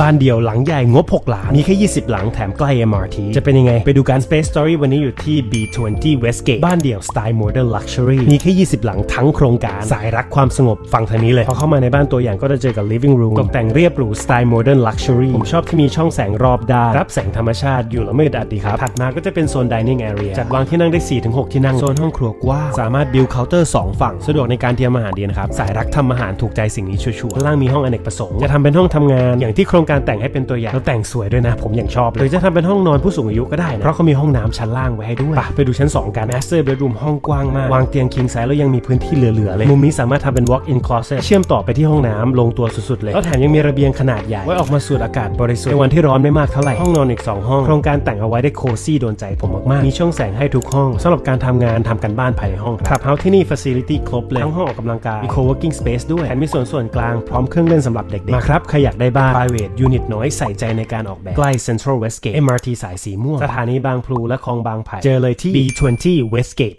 บ้านเดี่ยวหลังใหญ่งบ 6 หลัง มีแค่ 20 หลังแถมใกล้ MRT จะเป็นยังไง ไปดูการ Space Story วันนี้อยู่ที่ B20 Westgate บ้านเดี่ยวสไตล์ Modern Luxury มีแค่ 20 หลังทั้งโครงการสายรักความสงบฟังทางนี้เลย พอเข้ามาในบ้านตัวอย่างก็จะเจอกับ living room ตกแต่งเรียบหรูสไตล์ Modern Luxury ผมชอบที่มีช่องแสงรอบด้านรับแสงธรรมชาติอยู่แล้วไม่อึดอัดดีครับถัดมาก็จะเป็นโซน dining area จัดวางที่นั่งได้ 4-6 ที่นั่งโซนห้องครัวกว้างสามารถ build counter 2ฝั่ง สะดวกในการเตรียมอาหารดีนะครับสายรักทำอาหารถูกใจสิ่งนี้ชัวร์ๆข้างล่างมีห้องอเนกประสงค์จะทำเป็นห้องทำงานอย่างที่โครงการแต่งให้เป็นตัวอย่างแล้วแต่งสวยด้วยนะ ผมอย่างชอบเลยหรือจะทำเป็นห้องนอนผู้สูงอายุก็ได้นะเพราะเขามีห้องน้ำชั้นล่างไว้ให้ด้วยไปดูชั้น 2 กัน master bedroom ห้องกว้างมาก วางเตียง king size แล้วยังมีพื้นที่เหลือๆเลย มุมนี้สามารถทำเป็น walk in closet เชื่อมต่อไปที่ห้องน้ำลงตัวสุดๆเลยแล้วแถมยังมีระเบียงขนาดใหญ่ไว้ออกมาสูดอากาศบริสุทธิ์ในวันที่ร้อนไม่มากเท่าไหร่ห้องนอนอีกสองห้องโครงการแต่งเอาไว้ได้โคซี่โดนใจผมมากๆมีช่องแสงให้ทุกห้องสำหรับการทำงานทำกันบ้านภายในห้องครับ Clubhouse ที่นี่ facility ครบเลยทั้งห้องออกกำลังกายมี co-working space ด้วยแถมมีส่วนส่วนกลางพร้อมเครื่องเล่นสำหรับเด็กๆมาครับใครอยากได้บ้าน private unit น้อยใส่ใจในการออกแบบใกล้ Central Westgate MRT สายสีม่วง สถานีบางพลูและคลองบางไผ่เจอเลยที่ B20 Westgate